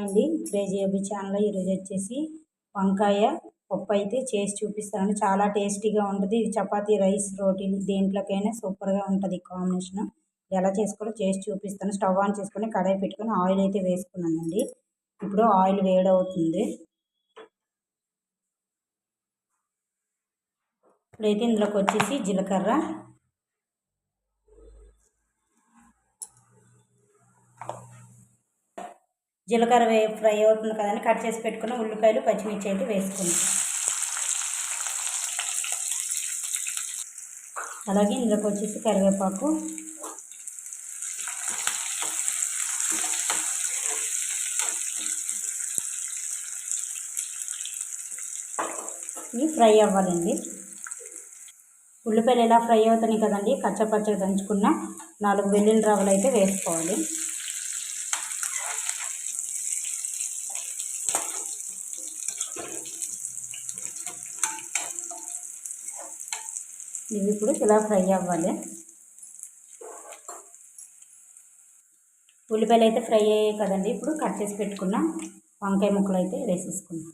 అండి. క్రేజీ అబ్బి ఛానల్ ఈరోజు వచ్చేసి వంకాయ పప్పు అయితే చేసి చూపిస్తాను చాలా టేస్టీగా ఉంటుంది. ఇది చపాతీ రైస్ రోటీలు దేంట్లోకైనా సూపర్గా ఉంటుంది కాంబినేషన్. ఎలా చేసుకోవాలో చేసి చూపిస్తాను. స్టవ్ ఆన్ చేసుకొని కడాయి పెట్టుకొని ఆయిల్ అయితే వేసుకున్నానండి. ఇప్పుడు ఆయిల్ వేడవుతుంది. ఇప్పుడైతే ఇందులోకి వచ్చేసి జీలకర్ర జీలకర్ర వే ఫ్రై అవుతుంది కదండి కట్ చేసి పెట్టుకున్న ఉల్లిపాయలు పచ్చిమిర్చి అయితే వేసుకుందాం. అలాగే ఇందులోకి వచ్చేసి కరివేపాకు. ఇవి ఫ్రై అవ్వాలండి. ఉల్లిపాయలు ఎలా ఫ్రై అవుతున్నాయి కదండి కచ్చపచ్చగా దంచుకున్న నాలుగు వెల్లుల్లి రవ్వలు అయితే వేసుకోవాలి. ఇవి ఇప్పుడు ఇలా ఫ్రై అవ్వాలి. ఉల్లిపాయలు అయితే ఫ్రై అయ్యాయి కదండి. ఇప్పుడు కట్ చేసి పెట్టుకున్న వంకాయ ముక్కలు అయితే వేసేసుకున్నాం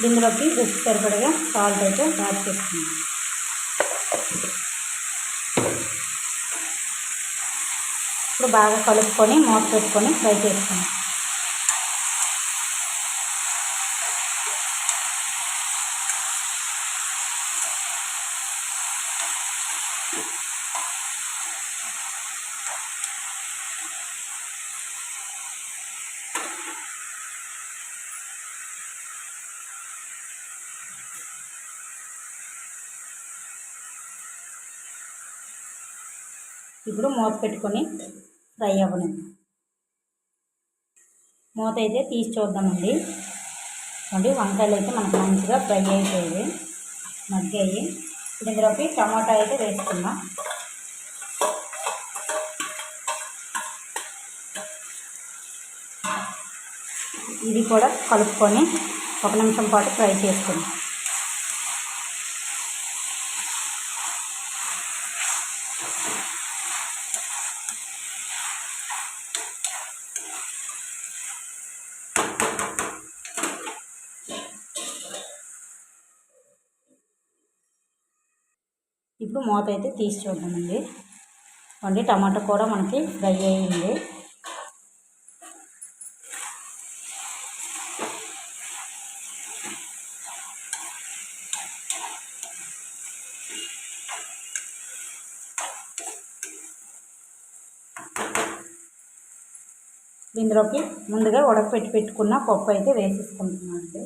దీనిలోకి రుచి సరిపడగా సాల్ట్ అయితే యాడ్ చేసుకుందాం. ఇప్పుడు బాగా కలుపుకొని మూత పెట్టుకొని ఫ్రై చేసుకుందాం. ఇప్పుడు మూత పెట్టుకొని ఫ్రై అవ్వనిద్దాం మూత అయితే తీసి చూద్దామండి. అండి వంకాయలు అయితే మనకు మంచిగా ఫ్రై అయిపోయాయి మగ్గాయి. ఇప్పుడు ఇందులోకి టమాటా అయితే వేసుకున్నాం ఇది కూడా కలుపుకొని ఒక నిమిషం పాటు ఫ్రై చేసుకుందాం. ఇప్పుడు మూత అయితే తీసి చూద్దామండి. అండి టమాటా కూడా మనకి ఫ్రై అయ్యింది. ఇందులోకి ముందుగా ఉడకపెట్టి పెట్టుకున్న పప్పు అయితే వేసేసుకుంటున్నాను అండి.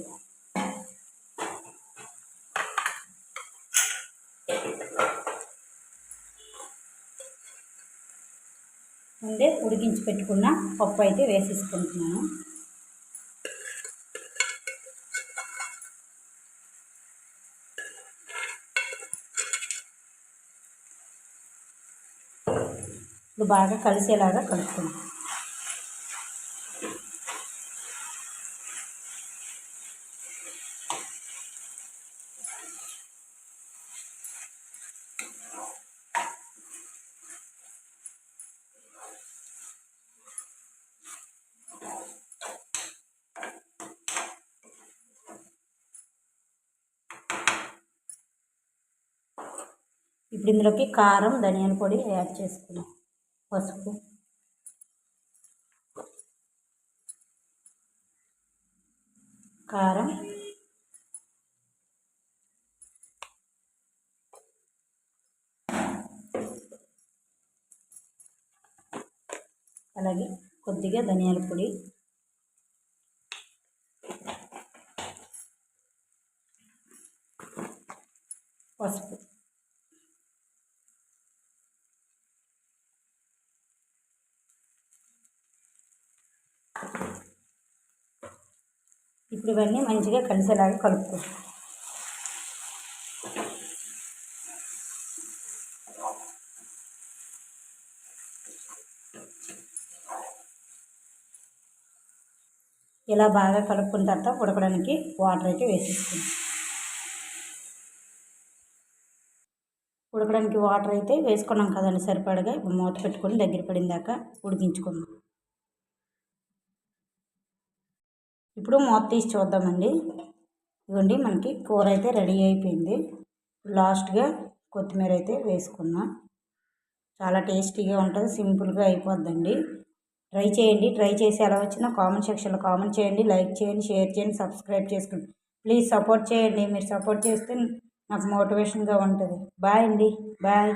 ముందే ఉడికించి పెట్టుకున్న పప్పు అయితే వేసేసుకుంటున్నాను. ఇప్పుడు బాగా కలిసేలాగా కలుపుకుందాం. ఇప్పుడు ఇందులోకి కారం ధనియాల పొడి యాడ్ చేసుకున్నాం పసుపు. కారం. అలాగే కొద్దిగా ధనియాల పొడి. పసుపు. ఇప్పుడు ఇవన్నీ మంచిగా కలిసేలాగా కలుపుకోవాలి ఇలా బాగా కలుపుకున్న తర్వాత ఉడకడానికి వాటర్ అయితే వేసేస్తుంది ఉడకడానికి వాటర్ అయితే వేసుకున్నాం కదండి సరిపడగా. మూత పెట్టుకొని దగ్గర పడిన దాకా ఇప్పుడు మూత తీసి చూద్దామండి. ఇవ్వండి మనకి కూర అయితే రెడీ అయిపోయింది. లాస్ట్గా కొత్తిమీర అయితే వేసుకున్నాం. చాలా టేస్టీగా ఉంటుంది సింపుల్గా అయిపోద్దండి. ట్రై చేయండి ట్రై చేసి ఎలా వచ్చినా కామెంట్ సెక్షన్లో కామెంట్ చేయండి. లైక్ చేయండి షేర్ చేయండి సబ్స్క్రైబ్ చేసుకోండి ప్లీజ్ సపోర్ట్ చేయండి. మీరు సపోర్ట్ చేస్తే నాకు మోటివేషన్గా ఉంటుంది. బాయ్ అండి బాయ్.